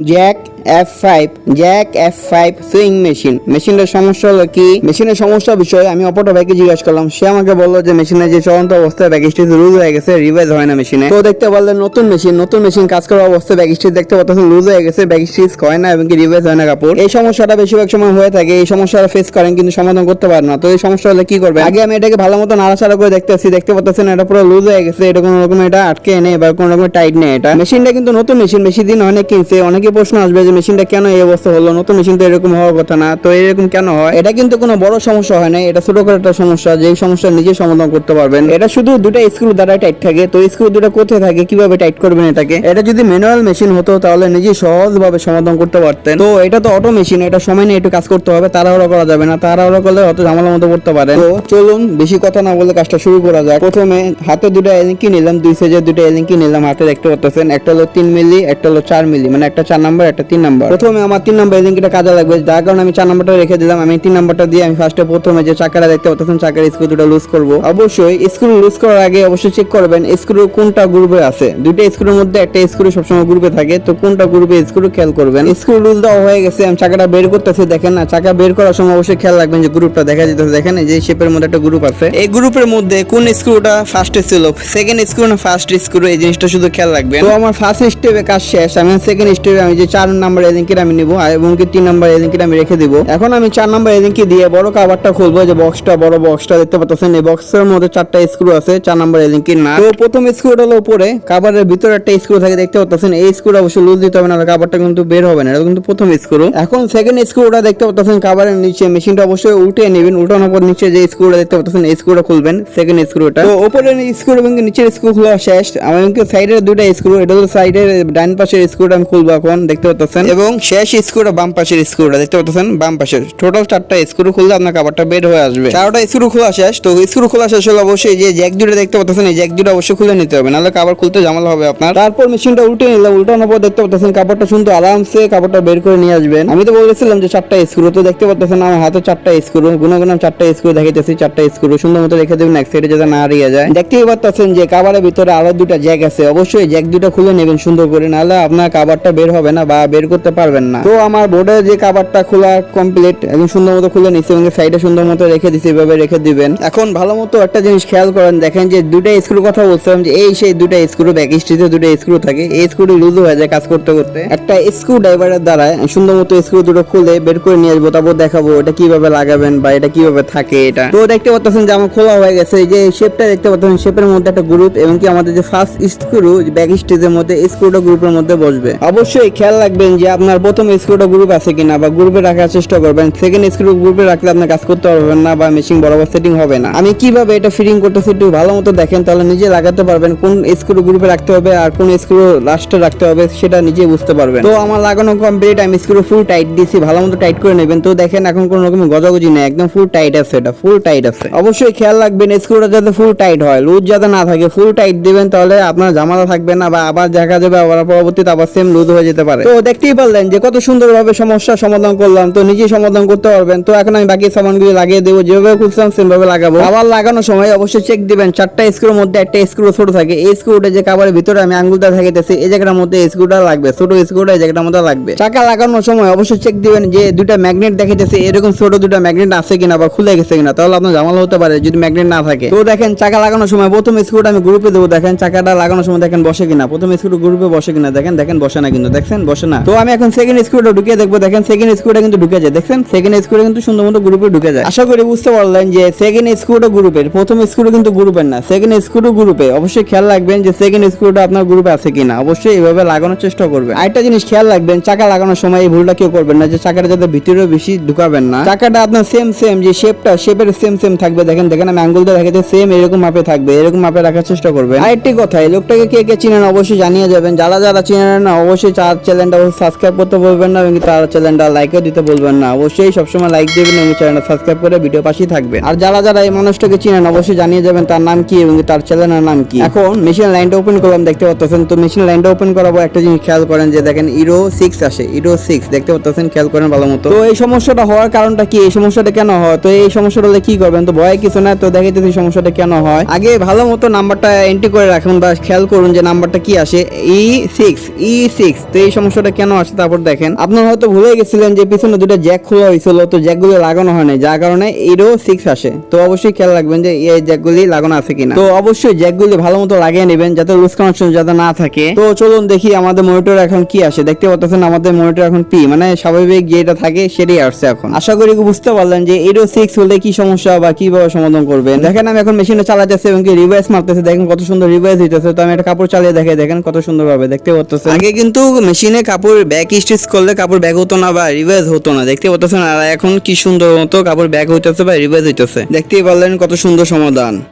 Jack F five jack F five swing machine মেশিনের সমস্যা হলো কি? মেশিনের সমস্যা বিষয়ে আমি অপরটা ভাইকে জিজ্ঞাসা করলাম। সে আমাকে বলল যে মেশিনের যে চলন্ত অবস্থায় ব্যাগিস্টি লুজ হয়ে গেছে রিভাইজ হয় না মেশিনে তো দেখতে পারলেন নতুন মেশিন নতুন মেশিন কাজ করার অবস্থায় ব্যাগিস্টি দেখতে পাচ্ছেন লুজ হয়ে গেছে ব্যাগিস্টি হয় না এবং কি রিভাইজ হয় না কাপড়। এই সমস্যাটা বেশিরভাগ সময় হয়ে থাকে, এই সমস্যাটা ফেস করেন কিন্তু সমাধান করতে পারেন না। তো এই সমস্যা হলে কি করবে আগে আমি এটাকে ভালো মতো নাড়াচাড়া করে দেখতেছি, দেখতে পাচ্ছেন এটা পুরো লুজ হয়ে গেছে, এটা কোনো রকম এটা আটকে নেই বা কোনো রকম টাইট নেই এটা। মেশিনটা কিন্তু নতুন মেশিন বেশি দিন অনেক কিনছে, অনেকে প্রশ্ন আসবে যে মেশিনটা কেন এই অবস্থা হলো? নতুন মেশিন তো এরকম হওয়ার কথা না। তো এরকম কেন হয়? এটা কিন্তু কোনো বড় সমস্যা হয় না এটা ছোট করে একটা সমস্যা। যে সমস্যা নিজে সমাধান করতে পারবেন। এটা শুধু দুটা স্ক্রু দ্বারা টাইট থাকে। তো স্ক্রু দুটো কোথায় থাকে? কীভাবে টাইট করবেন এটাকে? এটা যদি ম্যানুয়াল মেশিন হতো তাহলে নিজে সহজভাবে সমাধান করতে পারতেন। তো এটা তো অটো মেশিন এটা সময় নিয়ে একটু কাজ করতে হবে। তাড়াহুড়ো করা যাবে না। তাড়াহুড়ো করলে অত ঝামেলার মতো পড়তে পারে তো চলুন বেশি কথা না বলে কাজটা শুরু করা যাক। প্রথমে হাতে দুটো এলিঙ্কি নিলাম। দুই সাইজের দুটো এলিঙ্কি নিলাম। হাতে দেখতে পাচ্ছেন একটা হলো তিন মিলি একটা হলো চার মিলি। মানে একটা চার নাম্বার একটা তিন নাম্বার প্রথমে আমার তিন নাম্বার এলিঙ্কিটা কাজে লাগবে। যার কারণে আমি চার নাম্বারটা রেখে দিলাম। আমি তিন নাম্বারটা দিয়ে আমি ফার্স্টে প্রথমে যে চাকাটা দেখতে পাচ্ছেন চাকার স্ক্রু দুটো লুজ করব। অবশ্যই স্ক্রু লুজ করার আগে অবশ্যই চেক করবেন স্ক্রু কোনটা গ্রুপে আছে। দুইটা স্ক্রুর মধ্যে একটা স্ক্রু সবসময় গ্রুপে থাকে। তো কোনটা গ্রুপে স্ক্রু খেয়াল করবেন। স্ক্রু লুজ দেওয়া হয়ে গেছে। আমি চাকাটা বের করতেছি, দেখেন না। চাকা বের করার সময় অবশ্যই খেয়াল রাখবেন যে গ্রুপটা দেখা যেতেছে দেখেন যে শেপের মধ্যে একটা গ্রুপ আছে। এই গ্রুপের মধ্যে কোন স্ক্রুটা ফার্স্টে ছিল? সেকেন্ড স্ক্রু না ফার্স্ট স্ক্রু এই জিনিসটা শুধু খেয়াল রাখবেন। তো আমার ফার্স্ট স্টেপে কাজ শেষ। আমি সেকেন্ড স্টেপে আমি যে চার নাম্বার এলিঙ্কিটা আমি নিব এবং কি তিন নাম্বার এলিঙ্কিটা আমি রেখে দিব। এখন আমি চার নাম্বার এলিঙ্কি দিয়ে বড় কাভারটা খুলবো যে বক্সটা বড় বক্সটা দেখতে পাচ্ছেন, এই বক্সের মধ্যে চারটা স্ক্রু আছে, চার নাম্বার এলিঙ্কির না। তো প্রথম স্ক্রুটা হলো উপরে কাভারের ভিতরে একটা স্ক্রু থাকে, দেখতে পাচ্ছেন, এই স্ক্রুটা অবশ্যই লুজ দিতে হবে না কাভারটা কিন্তু বের হবে না, এটা কিন্তু প্রথম স্ক্রু এখন সেকেন্ড স্ক্রুটা দেখতে পাচ্ছেন কাভারের নিচে, মেশিনটা অবশ্যই উল্টে নেবেন, উল্টানোর পর নিচে যে স্ক্রুটা দেখতে পাচ্ছেন, এই স্ক্রুটা খুলবেন সেকেন্ড স্ক্রুটা তো উপরের স্ক্রু এবং নিচের স্ক্রু খোলা শেষ, আমি সাইডের দুটা স্ক্রু এটা হলো সাইডের ডান পাশের স্ক্রুটা আমি খুলবো এখন, দেখতে পাচ্ছেন। এবং শেষ স্ক্রুটা বাম পাশের স্ক্রুটা দেখতে পাচ্ছেন? বাম পাশের। টোটাল চারটা স্ক্রু খুললে আপনার কাভারটা বের হয়ে আসবে। চারটা স্ক্রু খোলা শেষ। তো স্ক্রু খোলা শেষ হলে অবশ্যই যে জ্যাক দুটো দেখতে পাচ্ছেন এই জ্যাক দুটো অবশ্যই খুলে নিতে হবে। নাহলে কাভার খুলতে ঝামেলা হবে আপনার। তারপর মেশিনটা উল্টে নিলাম উল্টানোর পর দেখতে পাচ্ছেন কাপড়টা শুনতে আরামসে কাপড়টা বের করে নিয়ে আসবেন। আমি তো বলেছিলাম যে চারটা স্ক্রু তো দেখতে পাচ্ছেন আমার হাতে চারটা স্ক্রু। গুনে গুনে চারটা স্ক্রু দেখাইতেছি চারটা স্ক্রু। সুন্দর মতো রেখে দেবেন এক সাইডে যাতে না হারিয়ে যায়। দেখতেই পাচ্ছেন যে কাবারের ভিতরে আরও দুটা জ্যাক আছে। অবশ্যই জ্যাক দুটো খুলে নেবেন সুন্দর করে নাহলে আপনার কাবারটা বের হবে না বা বের করতে পারবেন না। তো আমার বোর্ডের যে কাবারটা খোলা কমপ্লিট একদম সুন্দর মতো খুলে নিচ্ছে এবং সাইডে সুন্দর মতো রেখে দিচ্ছে এভাবে রেখে দিবেন। এখন ভালো মতো একটা জিনিস খেয়াল করেন, দেখেন যে দুটা স্ক্রু কথা বলছিলাম যে এই সেই দুটা স্ক্রু ব্যাক স্টিচে দুটো স্ক্রু থাকে। এই স্ক্রু লুজ হয়ে যায় কাজ করতে করতে। একটা স্ক্রু ড্রাইভারের দ্বারা সুন্দর মতো স্ক্রু দুটো খুলে বের করে নিয়ে আসব, তারপর দেখাবো এটা কীভাবে লাগাবেন বা এটা কীভাবে থাকে এটা। তো দেখতে পাচ্ছেন যে আমার খোলা হয়ে গেছে যে শেপটা দেখতে পাচ্ছেন শেপের মধ্যে একটা গ্রুপ এবং কি আমাদের যে ফার্স্ট স্ক্রু ব্যাক স্টেজের মধ্যে স্ক্রুটা গ্রুপের মধ্যে বসবে। অবশ্যই খেয়াল রাখবেন যে আপনার প্রথম স্ক্রুটা গ্রুপ আছে কিনা বা গ্রুপে রাখার চেষ্টা করবেন সেকেন্ড স্ক্রু গ্রুপে রাখলে আপনার কাজ করতে পারবেন না বা মেশিন বরাবর সেটিং হবে না। আমি কীভাবে এটা ফিটিং করতেছি একটু ভালো মতো দেখেন, তাহলে নিজে লাগাতে পারবেন কোন স্ক্রু গ্রুপে রাখতে হবে আর কোন স্ক্রু লাস্টে রাখতে হবে, সেটা নিজে বুঝতে পারবেন। তো আমার লাগানো কমপ্লিট আমি স্ক্রু ফুল টাইট দিয়েছি ভালো মতো টাইট করে নেবেন। তো দেখেন এখন কোনো রকম গজাগজি নেই, একদম ফুল টাইট আছে এটা ফুল টাইট আছে। অবশ্যই খেয়াল রাখবেন স্ক্রুটা যাতে ফুল টাইট হয় লুজ যাতে না থাকে ফুল টাইট দিবেন, তাহলে আপনার ঝামেলা থাকবে না বা আবার দেখা যাবে আবার পরবর্তীতে আবার সেম লুজ হয়ে যেতে পারে। তো দেখতেই পারলেন যে কত সুন্দরভাবে সমস্যা সমাধান করলাম তো নিজেই সমাধান করতে পারবেন। তো এখন আমি বাকি সামানগুলি লাগিয়ে দেবো। যেভাবে খুঁজছিলাম সেভাবে লাগাবো। আবার লাগানোর সময় অবশ্যই চেক দিবেন। চারটা স্ক্রুর মধ্যে একটা স্ক্রু ছোট থাকে। এই স্ক্রুটা যে কাবারের ভিতরে আমি আঙ্গুলটা থাকিতেছি এই জায়গাটার মধ্যে স্ক্রুটা লাগবে। ছোট স্ক্রুটা এই জায়গাটার মধ্যে লাগবে। চাকা লাগানোর সময় অবশ্যই চেক দিবেন যে দুটা ম্যাগনেট দেখাইতেছে এরকম ছোট দুটা ম্যাগনেট আছে কিনা বা খুলে গেছে কিনা। তাহলে আপনার জামাল হতে পারে যদি ম্যাগনেট না থাকে। তো দেখেন চাকা লাগানোর সময় প্রথম স্ক্রুটা আমি গ্রুপে দেবো। দেখেন চাকাটা লাগানোর সময় দেখেন বসে কিনা। প্রথম স্ক্রু গ্রুপে বসে কিনা। দেখেন দেখেন বসে না কিন্তু। দেখছেন বসে না। তো আমি এখন সেকেন্ড স্ক্রুটা ঢুকিয়ে দেখব। দেখেন সেকেন্ড স্ক্রুটা কিন্তু ঢুকে যায়। দেখছেন? সেকেন্ড স্ক্রুটা কিন্তু সুন্দর মতো গ্রুপে ঢুকে যায়। আশা করি বুঝতে পারলেন যে সেকেন্ড স্ক্রুটা গ্রুপের প্রথম স্ক্রু কিন্তু গ্রুপের না। সেকেন্ড স্ক্রু গ্রুপে অবশ্যই খেয়াল রাখবেন যে সেকেন্ড স্ক্রুটা আপনার গ্রুপে আছে কিনা। অবশ্যই এইভাবে লাগানোর চেষ্টা করবেন। আরেকটা জিনিস খেয়াল রাখবেন, চাকা লাগানোর সময় এই ভুলটা কেউ করবেন না যে চাকাটা যাতে ভিতরে বেশি ঢুকাবেন না। চাকাটা আপনার সেম সেম যে শেপটা শেপের সেম সেম থাকবে। দেখেন দেখেন, আমি আঙ্গুল দিয়ে দেখাতে সেম এরকম মাপে থাকবে। এরকম মাপে রাখার চেষ্টা করবেন। আরেকটি কথা, এই লোকটাকে কে কে চিনেন অবশ্যই জানিয়ে যাবেন। যারা যারা চিনেন না, অবশ্যই চার চ্যানেলটা সাবস্ক্রাইব করতে বলবেন না এবং তার চ্যানেলটা লাইকও দিতে বলবেন না। অবশ্যই সবসময় লাইক দেবেন এবং চ্যানেলটা সাবস্ক্রাইব করে ভিডিও পাশেই থাকবে আর যারা যারা এই মানুষটাকে চিনেন, অবশ্যই জানিয়ে যাবেন তার নাম কি এবং তার চ্যানেলের নাম কি। এখন মেশিন লাইনটা ওপেন করলাম, দেখতে পাচ্ছেন? তো মেশিন লাইনটা ওপেন করাবো, একটা জিনিস খেয়াল করেন যে দেখেন ইরো সিক্স আসে ইরো সিক্স দেখতে পাচ্ছেন? খেয়াল করেন ভালো মতো। তো এই সমস্যাটা হওয়ার কারণটা কি? এই সমস্যাটা কেন হয়? তো এই সমস্যাটা হলে কি করবেন? তো ভয় কিছু না তো দেখাইতেছি সমস্যাটা কেন হয়। আগে ভালো মতো নাম্বারটা এন্ট্রি করে রাখুন বা খেয়াল করুন যে নাম্বারটা কি আসে? ই সিক্স ই সিক্স তো এই সমস্যাটা কেন আসে, তারপর দেখেন। আপনারা হয়তো ভুলে গেছিলেন যে পিছনে দুটো জ্যাক খোলা হয়েছিল, তো জ্যাকগুলো লাগানো হয় নাই, যার কারণে এরও সিক্স আসে। তো অবশ্যই খেয়াল রাখবেন যে এই জ্যাকগুলি লাগানো আছে কিনা। তো অবশ্যই জ্যাকগুলি ভালো মতো লাগিয়ে নেবেন যাতে লুজ কানেকশন যাতে না থাকে। তো চলুন দেখি আমাদের মনিটর এখন কি আসে। দেখতে পাচ্ছেন আমাদের মনিটর এখন পি মানে স্বাভাবিক যেটা থাকে সেটাই আসছে এখন। আশা করি বুঝতে পারলেন যে এরও সিক্স হলে কি সমস্যা বা কীভাবে সমাধান করবেন। দেখেন আমি এখন মেশিনে চালাতেছে এবং কি রিভাইস মারতেছে। দেখেন কত সুন্দর রিভাইস দিতেছে। তো আমি একটা কাপড় চালিয়ে দেখে দেখেন কত সুন্দর ভাবে দেখতে পাচ্ছেন। আগে কিন্তু মেশিনে কাপড় ব্যাক স্টিচ করলে কাপড় ব্যাক হতো না বা রিভাইজ হতো না। দেখতে পাচ্ছেন আর এখন কি সুন্দর মতো কাপড় ব্যাক হইতেছে বা রিভাইজ হইতেছে। দেখতেই পারলেন কত সুন্দর সমাধান।